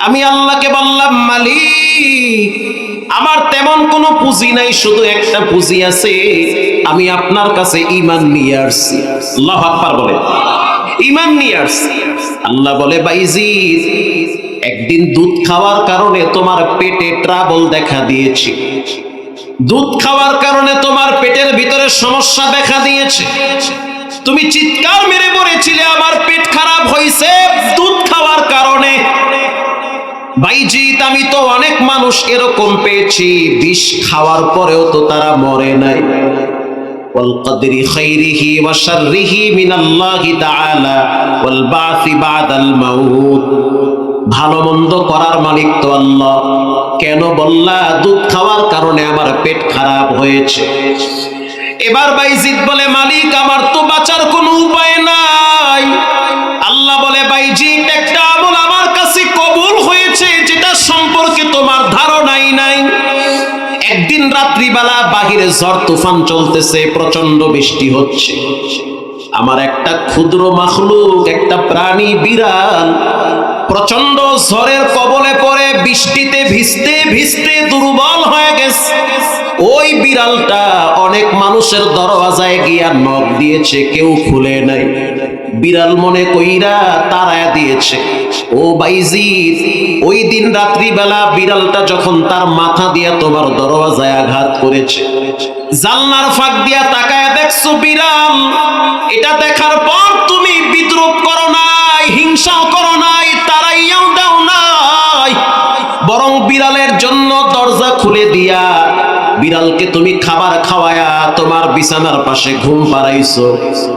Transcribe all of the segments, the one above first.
আমি আল্লাহকে বললাম, মালিক, আমার তেমন কোনো পুঁজি নাই, শুধু একটা পুঁজি আছে, আমি আপনার কাছে ইমান নিয়ে আসছি। আল্লাহ বলে। ইমান নিয়ে আসছি। আল্লাহ বলে, বাইজিদ, একদিন দুধ খাওয়ার কারণে তোমার পেটে ট্রাবল দেখা দিয়েছে। দুধ খাওয়ার কারণে তোমার পেটের ভিতরে সমস্যা দেখা দিয়েছে। তুমি চিৎকার মেরে পড়েছিলে আমার পেট খারাপ হয়েছে, দুধ খাওয়ার কারণে। বাইজিৎ আমি তো অনেক মানুষ এরকম পেয়েছি বিষ খাওয়ার পরেও তো তারা মরে নাই والقدر خيره وشره من الله تعالى والبعث بعد الموت ভালো মন্দ করার মালিক তো আল্লাহ কেন বললা দুধ খাওয়ার কারণে আমার পেট খারাপ হয়েছে এবার বাইজিৎ বলে মালিক আমার তো বাঁচার কোনো উপায় নাই বাহিরে ঝড় তুফান চলতেছে প্রচণ্ড বৃষ্টি হচ্ছে। আমার একটা ক্ষুদ্র মাখলুক, একটা প্রাণী বিড়াল প্রচণ্ড ঝড়ের কবলে পড়ে বৃষ্টিতে ভিজতে ভিজতে দুর্বল হয়ে গেছে। ওই বিড়ালটা অনেক মানুষের দরওয়াজায় গিয়া নখ দিয়েছে, কেউ খুলে নাই। বিড়াল মনে কইরা তারায়া দিয়েছে। ও বাইজিদ, ওই দিন রাত্রিবেলা বিড়ালটা যখন তার মাথা দিয়া তোমার দরওয়াজায় আঘাত করেছে জালনার ফাঁক দিয়া তাকায় দেখছ বিড়াল, এটা দেখার পর তুমি বিদ্রুপ করো নাই, হিংসাও করো নাই, তারাইয়াও দাও নাই, বরং বিড়ালের জন্য দরজা খুলে দিয়া বিড়ালকে তুমি খাবার খাওয়ায়া তোমার বিছানার পাশে ঘুম পাড়াইছো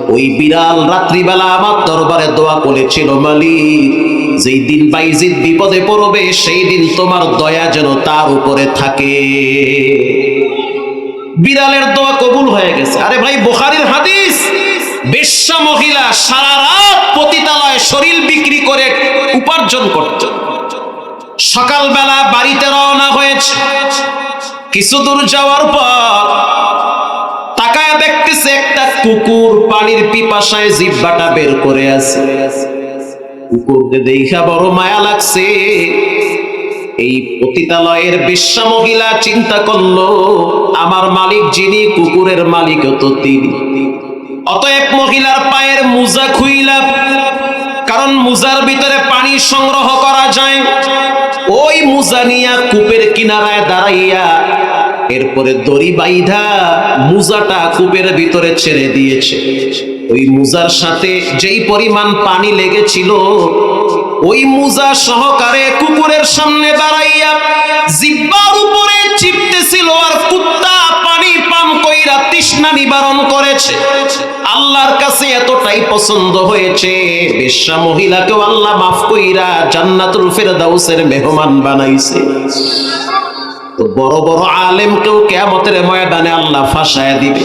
ওই বিড়াল রাত্রিবেলা আমার দরবারে দোয়া করেছিল, মালিক, যেই দিন বাইজিদ বিপদে পড়বে, সেই দিন তোমার দয়া যেন তার উপরে থাকে। বিড়ালের দোয়া কবুল হয়ে গেছে। আরে ভাই, বোখারির হাদিস, বেশ্যা মহিলা সারা রাত পতিতালয়ে শরীর বিক্রি করে উপার্জন করত। সকালবেলা বাড়িতে রওনা হয়েছে। কিছু দূর যাওয়ার পর তাকায় দেখতেছে একটা কুকুর পানির পিপাসায় জিব্বাটা বের করে আছে। কুকুরকে দেখা বড় মায়া লাগছে। এই পতিতালয়ের বিশ্বা মহিলা চিন্তা করল, আমার মালিক যিনি, কুকুরের মালিক তো তিনি। অতএব মহিলার পায়ের মুজা খুইলা, কারণ মুজার ভিতরে পানি সংগ্রহ করা যায়। ওই মুজা নিয়া কূপের কিনারায় দাঁড়াইয়া এরপরে দড়ি বাইধা মুজাটা কূপের ভিতরে ছেড়ে দিয়েছে। ওই মুজার সাথে যেই পরিমাণ পানি লেগেছিল, ওই মুজা সহকারে কুকুরের সামনে দাঁড়াইয়া জিব্বার উপরে চিপতেছিল আর কুত্তা পানি পান কইরা তৃষ্ণা নিবারণ করেছে। আল্লাহর কাছে এতটাই পছন্দ হয়েছে, বেশ্যা মহিলাকেও আল্লাহ মাফ কইরা জান্নাতুল ফেরদাউসের মেহমান বানাইছে। বড় বড় আলেমকেও কেয়ামতের ময়দানে আল্লাহ ফাঁসায় দিবে।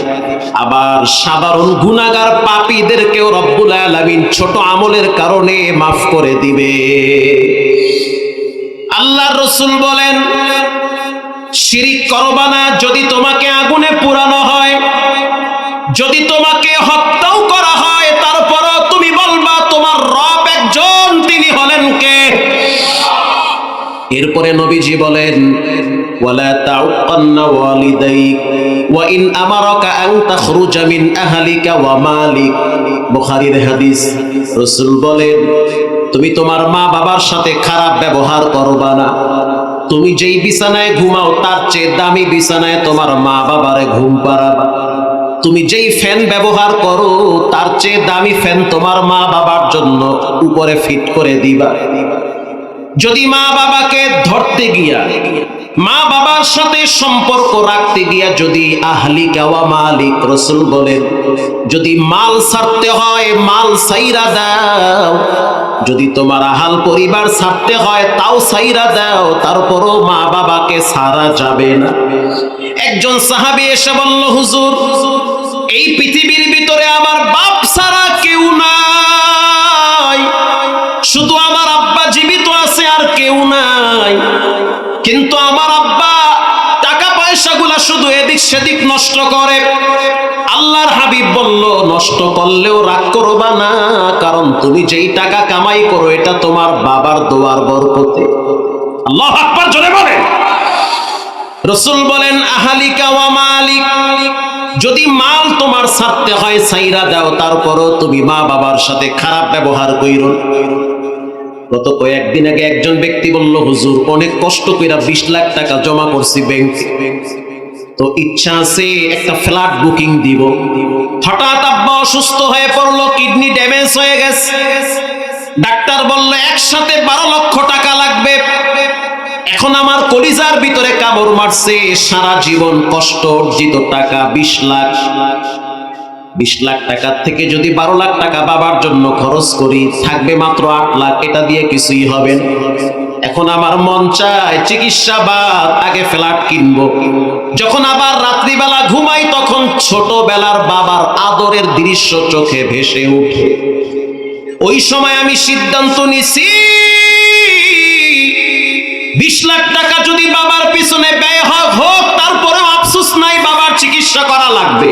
আবার সাধারণ গুনাগার পাপীদেরকেও রব্বুল আলামিন ছোট আমলের কারণে মাফ করে দিবে। আল্লাহ রসুল বলেন, শিরিক করবা না, যদি তোমাকে আগুনে পুরানো এরপরে নবীজি বলেন, ওয়ালা তাউকান্না ওয়ালিদাইক, ওয়া ইন আমারাকা আন তাখরুজা মিন আহলিকা ওয়া মালিক। বুখারীর হাদিস, রাসূল বলেন, তুমি তোমার মা বাবার সাথে খারাপ ব্যবহার করবা না। তুমি যেই বিছানায় ঘুমাও, তার চেয়ে দামি বিছানায় তোমার মা বাবারে ঘুম পাড়াবা। তুমি যেই ফ্যান ব্যবহার করো, তার চেয়ে দামি ফ্যান তোমার মা বাবার জন্য উপরে ফিট করে দিবা। যদি মা বাবাকে ধরতে গিয়া, মা বাবার সাথে সম্পর্ক রাখতে গিয়া যদি আহলি গাওয়া মালিক রসুল বলেন, যদি মাল ছাড়তে হয়, মাল সাইরা দাও। যদি তোমার আহাল পরিবার ছাড়তে হয়, তাও সাইরা দাও। তারপরও মা বাবাকে সারা যাবে না। একজন সাহাবি এসে বলল, হুজুর, এই পৃথিবীর কেউ নাই। কিন্তু আমার আব্বা টাকা পয়সা পয়সাগুলা শুধু এদিক সেদিক নষ্ট করে। আল্লাহর হাবিব বলল, নষ্ট করলেও রাগ করবা না, কারণ তুমি যেই টাকা কামাই করো, এটা তোমার বাবার দোয়ার বরকতে। আল্লাহ আকবার, জোরে বলেন। রসুল বলেন, আহালিকা ওয়া মালিক, যদি মাল তোমার ছাড়তে হয় সাইরা দাও, তারপরও তুমি মা বাবার সাথে খারাপ ব্যবহার কইরো না। গত কয়েকদিন আগে একজন ব্যক্তি বলল, হুজুর, অনেক কষ্ট কইরা বিশ লাখ টাকা জমা করছি ব্যাংকে তো ইচ্ছা আছে একটা ফ্ল্যাট বুকিং দিব। হঠাৎ আব্বা অসুস্থ হয়ে পড়ল কিডনি ড্যামেজ হয়ে গেছে। ডাক্তার বলল, একসাথে বারো লক্ষ টাকা লাগবে। এখন আমার কলিজার ভিতরে কামড় মারছে। সারা জীবন কষ্ট অর্জিত টাকা বিশ লাখ। বিশ লাখ টাকার থেকে যদি বারো লাখ টাকা বাবার জন্য খরচ করি, থাকবে মাত্র আট লাখ। এটা দিয়ে কিছুই হবে এখন আমার মন চায় চিকিৎসা বাদ, আগে ফ্ল্যাট কিনবো। যখন আবার রাত্রিবেলা ঘুমাই, তখন ছোটবেলার বাবার আদরের দৃশ্য চোখে ভেসে উঠে ওই সময় আমি সিদ্ধান্ত নিছি, বিশ লাখ টাকা যদি বাবার পিছনে ব্যয় হোক হোক, তারপরেও আফসোস নাই, বাবার চিকিৎসা করা লাগবে।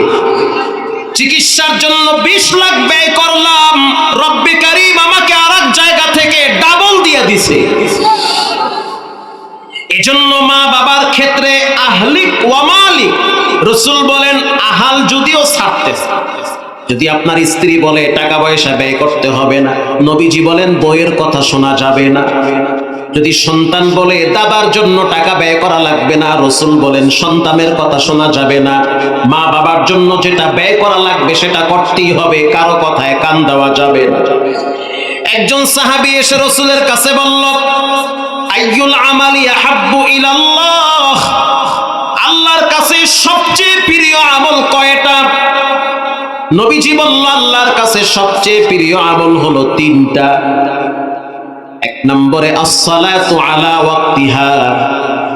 চিকিৎসার জন্য বিশ লাখ ব্যয় করলাম। রব্বি কারিম আমাকে আর জায়গা থেকে ডাবল দিয়ে দিছে। এজন্য মা বাবার ক্ষেত্রে আহলিক ওয়ামালিক রসুল বলেন, আহাল যদিও ছাড়তে যদি আপনার স্ত্রী বলে, টাকা পয়সা ব্যয় করতে হবে না। নবীজি বলেন, বইয়ের কথা শোনা যাবে না। যদি সন্তান বলে দাবার জন্য টাকা ব্যয় করা লাগবে না। রসুল বলেন, সন্তানের কথা শোনা যাবে না। মা বাবার জন্য যেটা ব্যয় করা লাগবে, সেটা করতেই হবে। কারও কথায় কান দেওয়া যাবে না। একজন সাহাবী এসে রসুলের কাছে বলল, আইয়ুল আমালি আহাব্বু ইলাল্লাহ? আল্লাহর কাছে সবচেয়ে প্রিয় আমল কয়টা? নবীজি বলল, আল্লাহর কাছে সবচেয়ে প্রিয় আমল হলো তিনটা। নম্বরে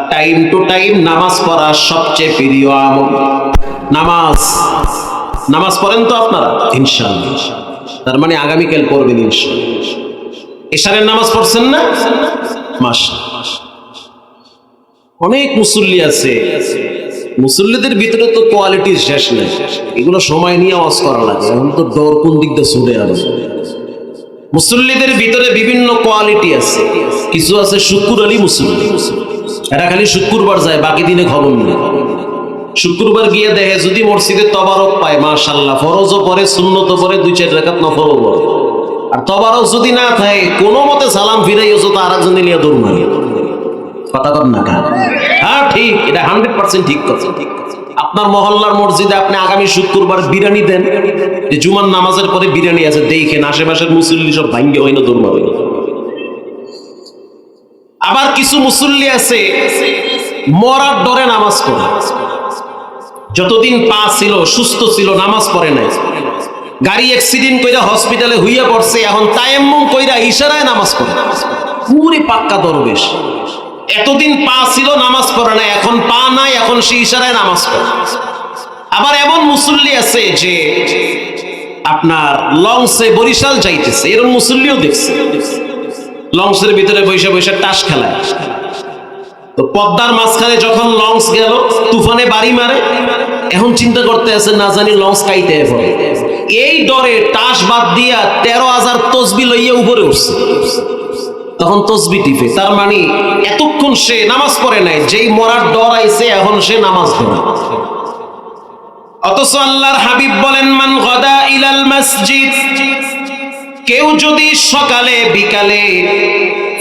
টাইম টু টাইম নামাজ পড়া সবচেয়ে প্রিয় আমল। নামাজ। নামাজ পড়েন তো আপনারা? ইনশাআল্লাহ। তার মানে আগামীকাল পড়বেন ইনশাআল্লাহ। এশারের নামাজ পড়ছেন না? মাস অনেক মুসল্লি আছে। মুসল্লিদের ভিতরে তো কোয়ালিটির শেষ নেই। এগুলো সময় নিয়ে আওয়াজ করা লাগে। এখন তো ডর কোন দিক দিয়ে ছুটে আলো মুসল্লিদের ভিতরে বিভিন্ন কোয়ালিটি আছে। কিছু আছে শুক্র আলী মুসল্লি। এরা খালি শুক্রবার যায়, বাকি দিনে খবর নেই শুক্রবার গিয়ে দেখে যদি মসজিদে তবারক পায় মাশাল্লাহ ফরজও পরে সুন্নত পরে দুই চার রেখাত নফলও পরে আর তবারক যদি না থাকে কোনো মতে সালাম ফিরাইও তো আর একজন নিয়ে দৌড় মারি। কথা কর না হ্যাঁ ঠিক, এটা হান্ড্রেড পার্সেন্ট ঠিক কথা। আপনার মহল্লার মসজিদে আপনি আগামী শুক্রবার বিরিয়ানি দেন। যে জুমার নামাজের পরে বিরিয়ানি আছে, দেখেন আশেপাশের মুসল্লি সব ভাঙ্গে হয় না দৌড় মারে আবার কিছু মুসল্লি আছে, মরার ডরে নামাজ পড়ে। যতদিন পা ছিল, সুস্থ ছিল, নামাজ পড়ে নাই। গাড়ি অ্যাক্সিডেন্ট কইরা হসপিটালে হইয়া পড়ছে, এখন তায়াম্মুম কইরা ইশারায় নামাজ পড়ে। পুরি পাক্কা দরবেশ। এতদিন পা ছিল, নামাজ পড়ে না এখন পা নাই, এখন সে ইশারায় নামাজ পড়ে। আবার এমন মুসল্লি আছে যে আপনার লংসে বরিশাল যাইতেছে। এরকম মুসল্লিও দেখছে। লংসের ভিতরে বৈশা বৈশা টাস খেলায়। তো পদ্মার মাঝখানে যখন লঞ্চ গেল, তুফানে বাড়ি মারে। এখন চিন্তা করতে আছে, না জানি লঞ্চ কাইতে পড়ে এই ডরে টাস বাদ দিয়া তেরো হাজার তসবি লইয়া উপরে উঠছে। তখন তসবি টিপে। তার মানে এতক্ষণ সে নামাজ পড়ে নাই, যেই মরার ডর আইছে, এখন সে নামাজ পড়ে। অথচ আল্লাহর হাবিব বলেন, মান গদা ইলাল মসজিদ। কেউ যদি সকালে, বিকালে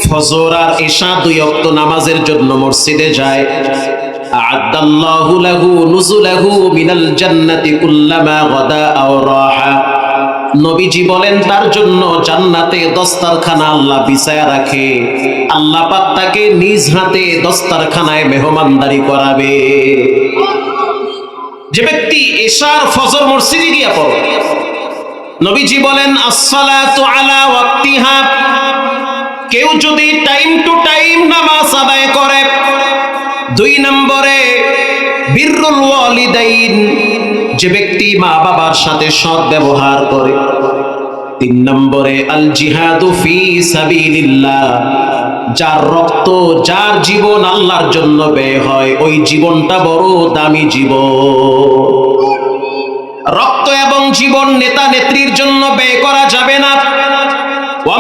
ফজর আর এশা দুই অক্ত নামাজের জন্য মসজিদে যায় আদাল্লাহু লাহু নুজুলাহু মিনাল জান্নাতি কুল্লামা গাদা আও রাহা। নবীজি বলেন, তার জন্য জান্নাতে দস্তারখানা আল্লাহ বিছায়া রাখে। আল্লাহ পাক তাকে নিজ হাতে দস্তারখানায় মেহমানদারি করাবে। যে ব্যক্তি এশার ফজর মসজিদে গিয়া পড়ে, নবীজি বলেন, আসসালাতু আলা ওয়াক্তিহা। কেউ যদি টাইম টু টাইম নামাজ আদায় করে, দুই নম্বরে বিররুল ওয়ালিদাইন, যে ব্যক্তি মা বাবার সাথে সৎ ব্যবহার করে। তিন নম্বরে, আল জিহাদু ফি সাবিলিল্লাহ। যার রক্ত, যার জীবন আল্লাহর জন্য ব্যয় হয়, ওই জীবনটা বড় দামি জীবন। রক্ত এবং জীবন নেতা নেত্রীর জন্য ব্যয় করা যাবে না। ওয়া